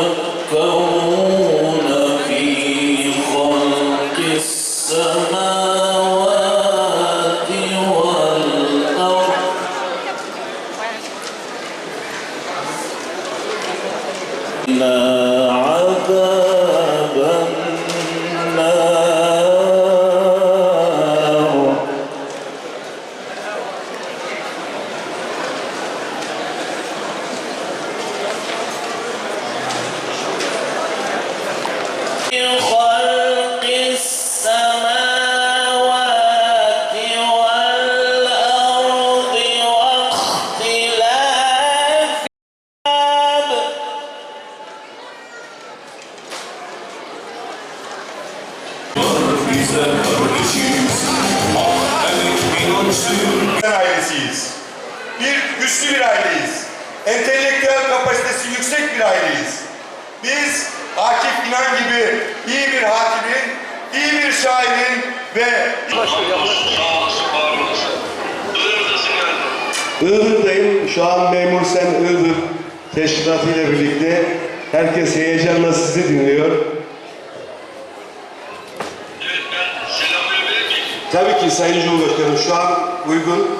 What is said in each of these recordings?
ويتفكرون Biz Akif İnan gibi iyi bir hakimin, iyi bir şairin ve Iğdır'dayım. Şu an Memur Sen Iğdır teşkilatı ile birlikte herkes heyecanla sizi dinliyor. Evet ben selam verebilir miyim? Tabii ki Sayın Cumhurbaşkanım şu an uygun.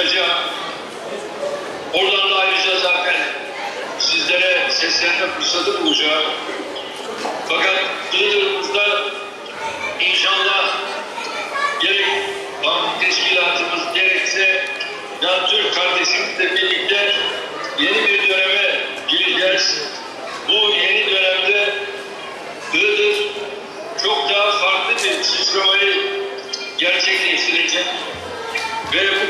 Çıkacağım. Oradan da ayrıca zaten sizlere seslenme fırsatı bulacağım. Fakat Iğdır'ımızda inşallah gerek Teşkilatımız gerekse Can Türk kardeşimizle birlikte yeni bir döneme gireceğiz. Bu yeni dönemde Iğdır çok daha farklı bir sıçramayı gerçekleştirecek. Ve bu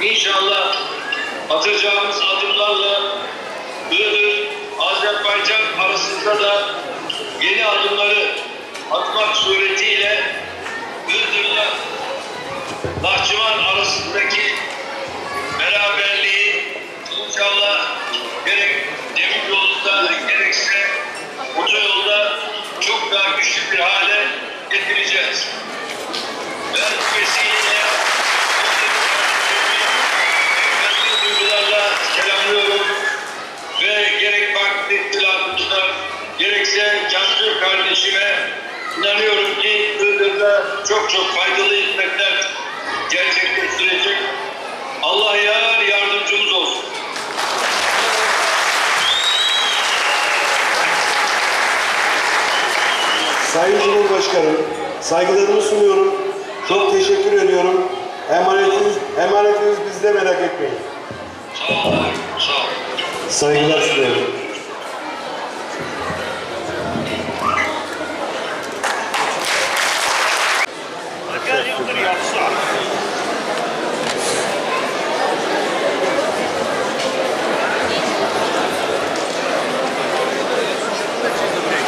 inşallah atacağımız adımlarla Iğdır, Azerbaycan arasında da yeni adımları atmak suretiyle Iğdır'la Nahçıvan arasındaki beraberliği inşallah gerek demir yolunda gerekse otoyolda çok daha güçlü bir hale getireceğiz. Ben bu vesileyle Iğdır'ı duygularla selamlıyorum ve gerek Bank Teşkilatı'na gerekse Cansır kardeşime inanıyorum ki Iğdır'da çok çok faydalı hizmetler gerçekleştirecek. Allah yar yardımcımız olsun. Sayın Cumhurbaşkanım saygılarımı sunuyorum. Çok teşekkür ediyorum. Emanetiniz, emanetiniz bizde merak etmeyin. Sağ olun. Sağ olun. Saygılar sunuyorum.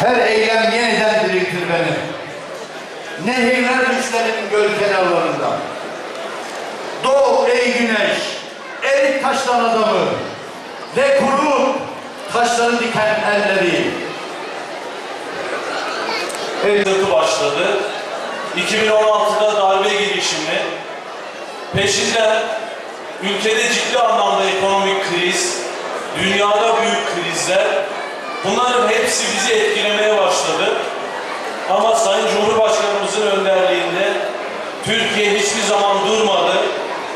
Her eylem yeniden diriltir beni. Nehirler düşlerin göl kenarlarında. Doğ ey güneş, erit taştan adamı ve kuru taşları diken elleri. Sıkıntı başladı. 2016'da darbe girişimi, peşinden ülkede ciddi anlamda ekonomik kriz, dünyada büyük krizler Bunların hepsi bizi etkilemeye başladı. Ama Sayın Cumhurbaşkanımızın önderliğinde Türkiye hiçbir zaman durmadı.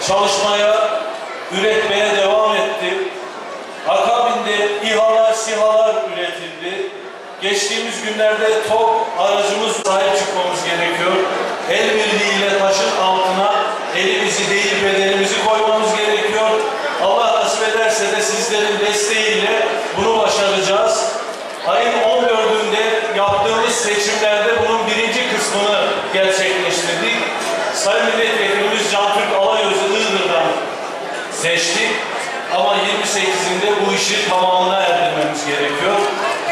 Çalışmaya, üretmeye devam etti. Akabinde İHA'lar, SİHA'lar üretildi. Geçtiğimiz günlerde TOP aracımız sahip çıkmamız gerekiyor. El birliğiyle taşın altına elimizi değil bedenimizi koymamız gerekiyor. Allah nasip ederse de sizlerin desteğiyle bunu işi tamamına erdirmemiz gerekiyor.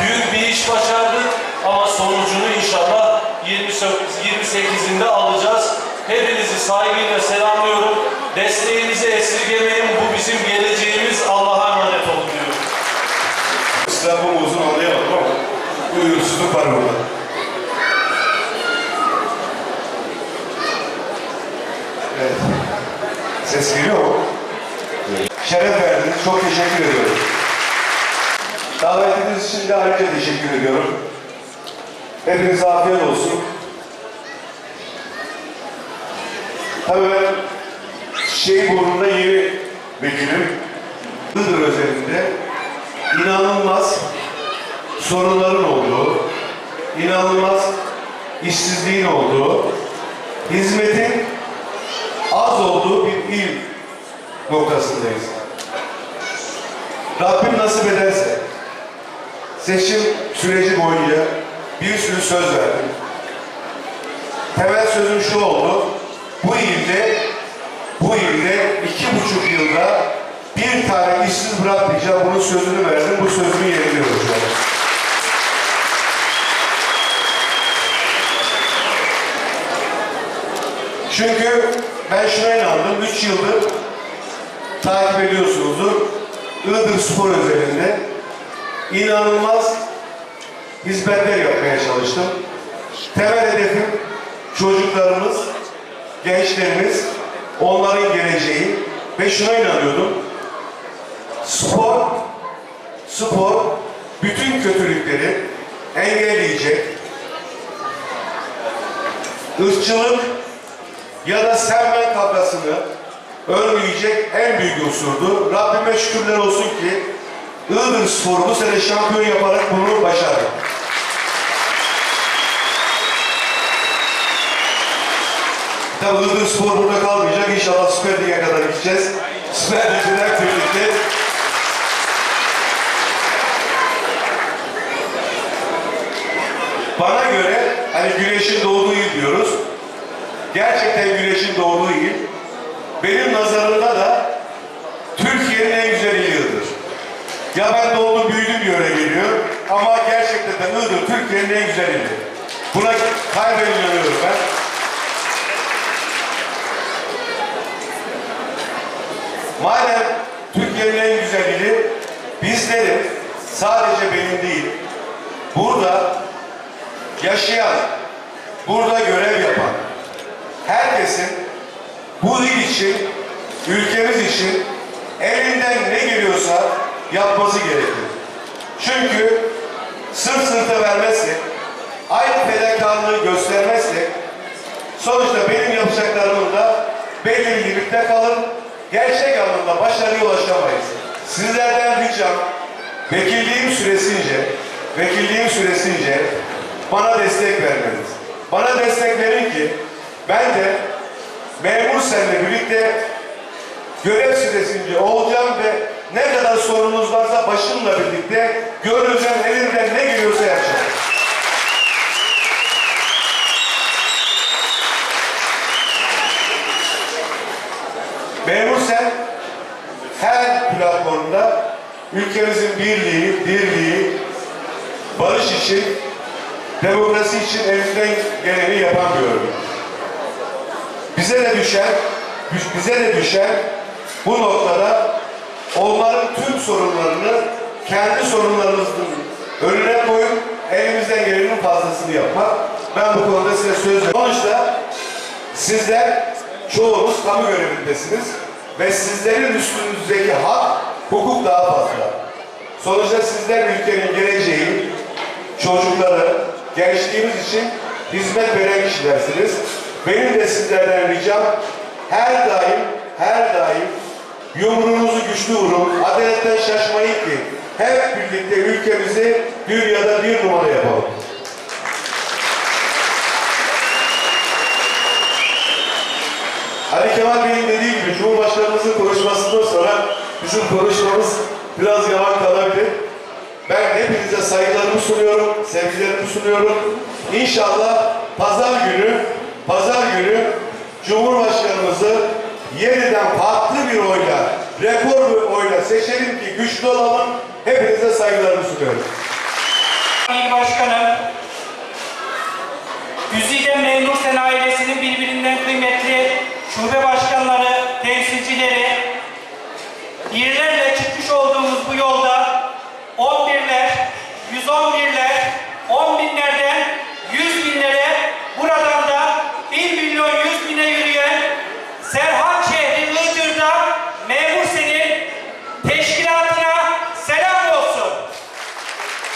Büyük bir iş başardık ama sonucunu inşallah 28'inde alacağız. Hepinizi saygıyla selamlıyorum. Desteğinizi esirgemeyin. Bu bizim geleceğimiz. Allah'a emanet olun diyorum. İslam'ın uzun anlayamadım ama bu uyumsuzluk var burada. Evet. Ses geliyor mu? Şeref verdiniz. Çok teşekkür ediyorum. Davetiniz için de ayrıca teşekkür ediyorum. Hepinize afiyet olsun. Tabii ben Şeyburnu'nda yeni vekilim. Iğdır özelinde inanılmaz sorunların olduğu, inanılmaz işsizliğin olduğu, hizmetin az olduğu bir il noktasındayız. Rabbim nasip ederse seçim süreci boyunca bir sürü söz verdim. Temel sözüm şu oldu. Bu ilde bu ilde iki buçuk yılda bir tane işsiz bırakmayacağım. Bunun sözünü verdim. Bu sözümü yeniliyorum şu. Çünkü ben şuna inandım. Üç yıldır takip ediyorsunuzdur. Iğdır Spor özelinde inanılmaz hizmetler yapmaya çalıştım. Temel hedefim çocuklarımız, gençlerimiz, onların geleceği ve şuna inanıyordum. Spor, spor bütün kötülükleri engelleyecek, ırkçılık ya da sen ben kavgasını önleyecek en büyük unsurdu. Rabbime şükürler olsun ki Iğdır Spor'u bu sene şampiyon yaparak bunu başardı. Tabii Iğdır Spor burada kalmayacak. İnşallah Süper Lig'e kadar gideceğiz. Süper Lig'den birlikte Bana göre hani güneşin doğduğu il diyoruz. Gerçekten güneşin doğduğu il. Benim nazarımda da Türkiye'nin en güzel ilidir. Ya ben doğdum büyüdüm diye öyle geliyor. Ama gerçekten de Iğdır Türkiye'nin en güzel ili. Buna kalben inanıyorum ben. Madem Türkiye'nin en güzel ili, bizlerin sadece benim değil, burada yaşayan, burada görev yapan herkesin bu il için, ülkemiz için elinden ne geliyorsa yapması gerekir. Çünkü sırt sırta vermezsek, aynı fedakarlığı göstermezsek, sonuçta benim yapacaklarımın da belli bir limitte kalır, gerçek anlamda başarıya ulaşamayız. Sizlerden ricam, vekilliğim süresince, vekilliğim süresince bana destek vermeniz. Bana destek verin ki ben de memur senle birlikte görev süresince olacağım ve ne kadar sorununuz varsa başımla birlikte gönlümden elimden ne geliyorsa yapacağım. Memur sen her platformda ülkemizin birliği, dirliği, barış için, demokrasi için elinden geleni yapan bir örgüt. Bize de düşen, bize de düşen bu noktada onların tüm sorunlarını kendi sorunlarımızın önüne koyup elimizden gelenin fazlasını yapmak. Ben bu konuda size söz veriyorum. Sonuçta sizler çoğunuz kamu görevindesiniz ve sizlerin üstünüzdeki hak, hukuk daha fazla. Sonuçta sizler ülkenin geleceği, çocukları, gençliğimiz için hizmet veren kişilersiniz. Benim de sizlerden ricam her daim, her daim yumruğunuzu güçlü vurun, adaletten şaşmayın ki hep birlikte ülkemizi dünyada bir numara yapalım. Ali Kemal Bey'in dediği gibi Cumhurbaşkanımızın konuşmasından sonra bizim konuşmamız biraz yavan kalabilir. Ben hepinize saygılarımı sunuyorum, sevgilerimi sunuyorum. İnşallah pazar günü, pazar günü Cumhurbaşkanımızı yeniden farklı bir oyla, rekor bir oyla seçelim ki güçlü olalım. Hepinize saygılarımı sunuyorum. İl Başkanı, Güzide Memnun Sen ailesinin birbirinden kıymetli şube başkanları,